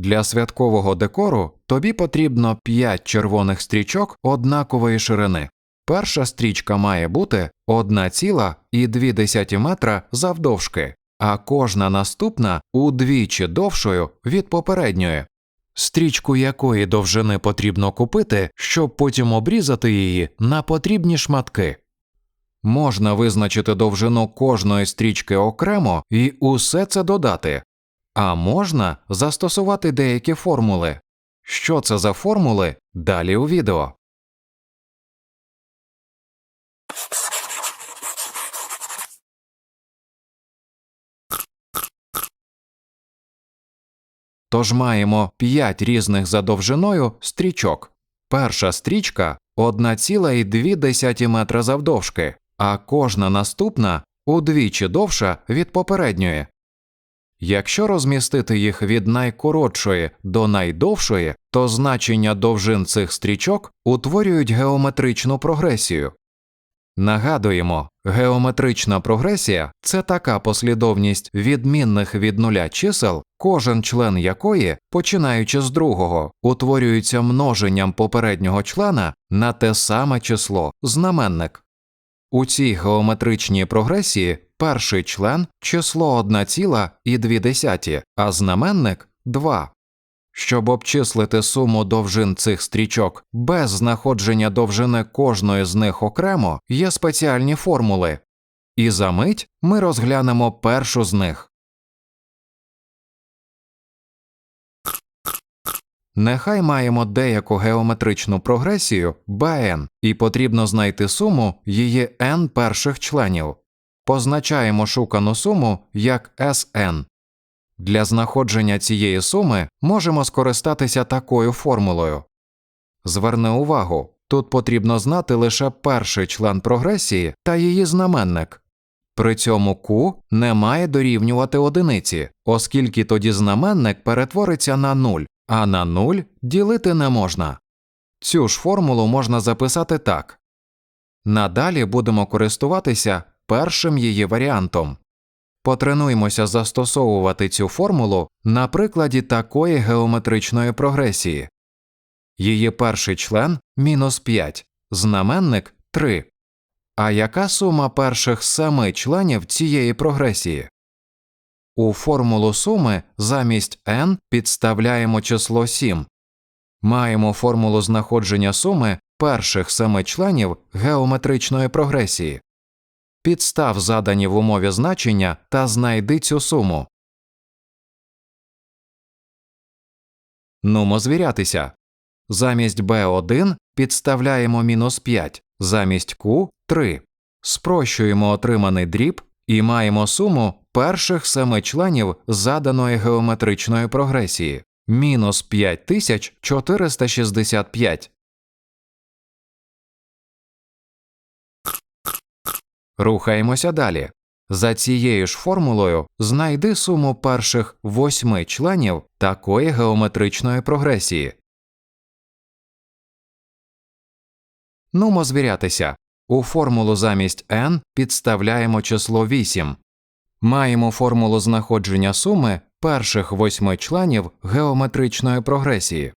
Для святкового декору тобі потрібно 5 червоних стрічок однакової ширини. Перша стрічка має бути 1,2 метра завдовжки, а кожна наступна удвічі довшою від попередньої. Стрічку якої довжини потрібно купити, щоб потім обрізати її на потрібні шматки. Можна визначити довжину кожної стрічки окремо і усе це додати, а можна застосувати деякі формули. Що це за формули? Далі у відео. Тож маємо 5 різних за довжиною стрічок. Перша стрічка 1,2 метра завдовжки, а кожна наступна удвічі довша від попередньої. Якщо розмістити їх від найкоротшої до найдовшої, то значення довжин цих стрічок утворюють геометричну прогресію. Нагадуємо, геометрична прогресія це така послідовність відмінних від нуля чисел, кожен член якої, починаючи з другого, утворюється множенням попереднього члена на те саме число знаменник. У цій геометричній прогресії перший член число 1,2, а знаменник 2. Щоб обчислити суму довжин цих стрічок без знаходження довжини кожної з них окремо, є спеціальні формули, і за мить ми розглянемо першу з них. Нехай маємо деяку геометричну прогресію bn, і потрібно знайти суму її n перших членів. Позначаємо шукану суму як Sn. Для знаходження цієї суми можемо скористатися такою формулою. Зверни увагу, тут потрібно знати лише перший член прогресії та її знаменник. При цьому Q не має дорівнювати одиниці, оскільки тоді знаменник перетвориться на 0, а на 0 ділити не можна. Цю ж формулу можна записати так. Надалі будемо користуватися першим її варіантом. Потренуймося застосовувати цю формулу на прикладі такої геометричної прогресії. Її перший член мінус 5, знаменник 3. А яка сума перших семи членів цієї прогресії? У формулу суми замість n підставляємо число 7. Маємо формулу знаходження суми перших семи членів геометричної прогресії. Підстав задані в умові значення та знайди цю суму. Нумо звірятися. Замість b1 підставляємо мінус 5, замість q 3. Спрощуємо отриманий дріб і маємо суму перших семи членів заданої геометричної прогресії мінус 5465. Рухаємося далі. За цією ж формулою знайди суму перших восьми членів такої геометричної прогресії. Нумо звірятися. У формулу замість n підставляємо число 8. Маємо формулу знаходження суми перших восьми членів геометричної прогресії.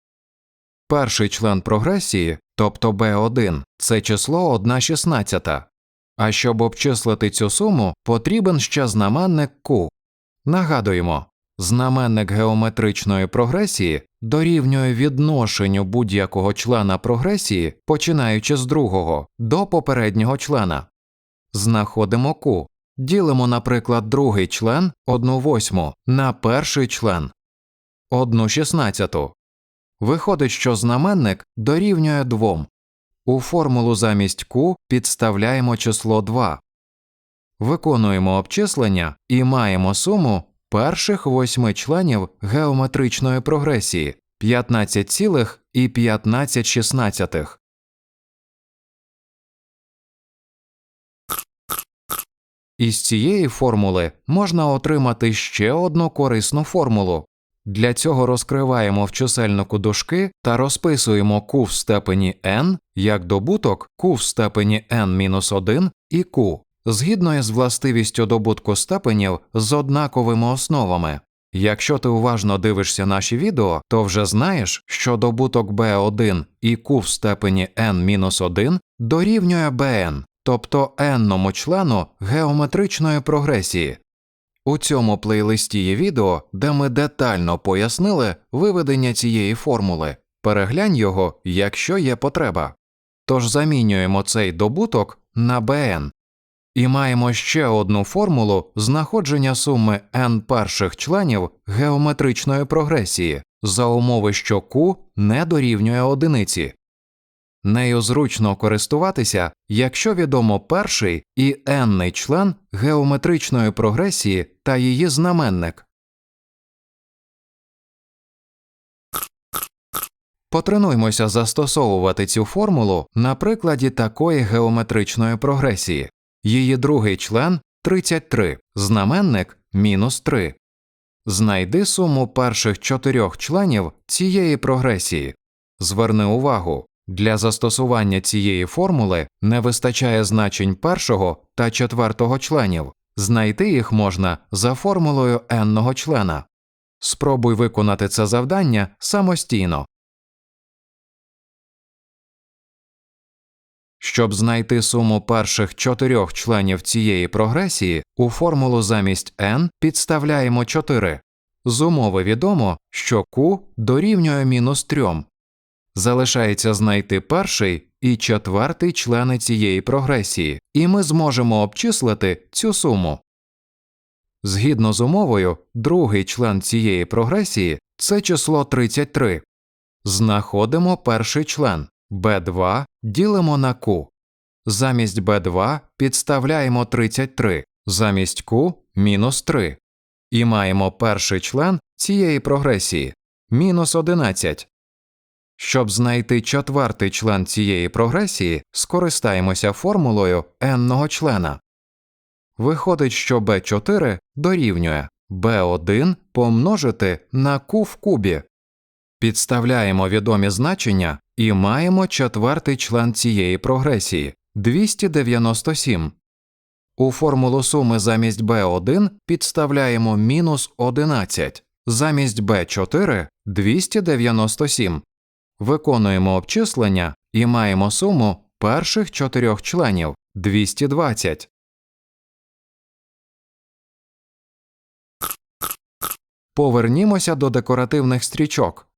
Перший член прогресії, тобто b1, це число 1 шістнадцята. А щоб обчислити цю суму, потрібен ще знаменник Q. Нагадуємо, знаменник геометричної прогресії дорівнює відношенню будь-якого члена прогресії, починаючи з другого до попереднього члена. Знаходимо Q. Ділимо, наприклад, другий член 1 восьму на перший член 1 шістнадцяту. Виходить, що знаменник дорівнює 2. У формулу замість Q підставляємо число 2. Виконуємо обчислення і маємо суму перших восьми членів геометричної прогресії 15,15. Із цієї формули можна отримати ще одну корисну формулу. Для цього розкриваємо в чисельнику дужки та розписуємо q в степені n як добуток q в степені n-1 і q, згідно із властивістю добутку степенів з однаковими основами. Якщо ти уважно дивишся наші відео, то вже знаєш, що добуток b1 і q в степені n-1 дорівнює bn, тобто n-ному члену геометричної прогресії. У цьому плейлисті є відео, де ми детально пояснили виведення цієї формули. Переглянь його, якщо є потреба. Тож замінюємо цей добуток на bn. І маємо ще одну формулу знаходження суми n перших членів геометричної прогресії за умови, що q не дорівнює одиниці. Нею зручно користуватися, якщо відомо перший і n член геометричної прогресії та її знаменник. Потренуймося застосовувати цю формулу на прикладі такої геометричної прогресії. Її другий член 33, знаменник мінус 3. Знайди суму перших чотирьох членів цієї прогресії. Зверни увагу, для застосування цієї формули не вистачає значень першого та четвертого членів. Знайти їх можна за формулою n-ного члена. Спробуй виконати це завдання самостійно. Щоб знайти суму перших чотирьох членів цієї прогресії, у формулу замість n підставляємо 4. З умови відомо, що q дорівнює мінус 3. Залишається знайти перший і четвертий члени цієї прогресії, і ми зможемо обчислити цю суму. Згідно з умовою, другий член цієї прогресії це число 33. Знаходимо перший член b2 ділимо на q. Замість b2 підставляємо 33, замість q – мінус 3. І маємо перший член цієї прогресії мінус 11. Щоб знайти четвертий член цієї прогресії, скористаємося формулою n-ного члена. Виходить, що b4 дорівнює b1 помножити на q в кубі. Підставляємо відомі значення і маємо четвертий член цієї прогресії 297. У формулу суми замість b1 підставляємо мінус 11, замість b4 297. Виконуємо обчислення і маємо суму перших чотирьох членів 220. Повернімося до декоративних стрічок.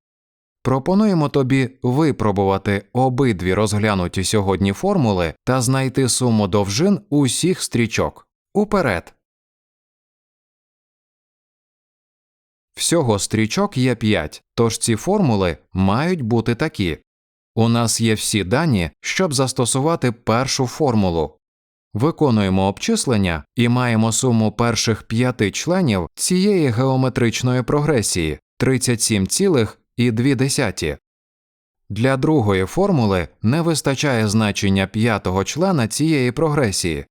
Пропонуємо тобі випробувати обидві розглянуті сьогодні формули та знайти суму довжин усіх стрічок. Уперед. Всього стрічок є 5, тож ці формули мають бути такі. У нас є всі дані, щоб застосувати першу формулу. Виконуємо обчислення і маємо суму перших п'яти членів цієї геометричної прогресії 37,2. Для другої формули не вистачає значення п'ятого члена цієї прогресії.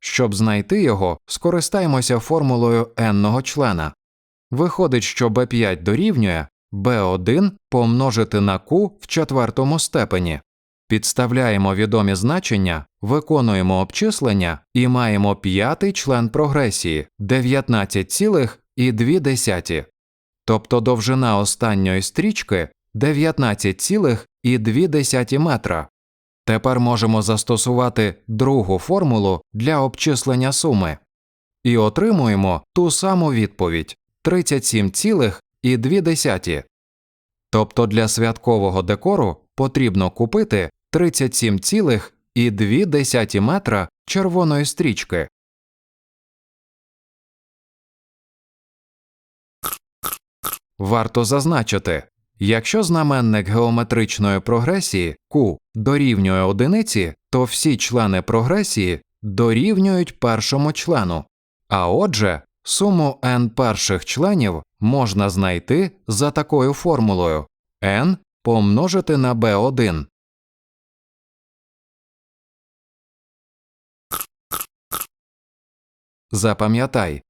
Щоб знайти його, скористаємося формулою n-ного члена. Виходить, що b5 дорівнює b1 помножити на q в четвертому степені. Підставляємо відомі значення, виконуємо обчислення і маємо п'ятий член прогресії 19,2. Тобто довжина останньої стрічки 19,2 метра. Тепер можемо застосувати другу формулу для обчислення суми і отримуємо ту саму відповідь 37,2. Тобто для святкового декору потрібно купити 37,2 метра червоної стрічки. Варто зазначити, якщо знаменник геометричної прогресії Q дорівнює одиниці, то всі члени прогресії дорівнюють першому члену, а отже, суму n перших членів можна знайти за такою формулою n помножити на b1. Запам'ятай,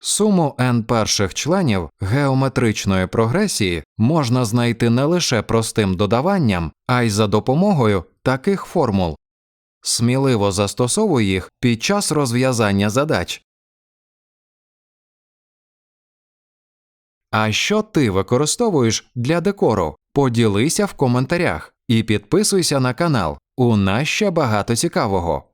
суму n перших членів геометричної прогресії можна знайти не лише простим додаванням, а й за допомогою таких формул. Сміливо застосовуй їх під час розв'язання задач. А що ти використовуєш для декору? Поділися в коментарях і підписуйся на канал. У нас ще багато цікавого.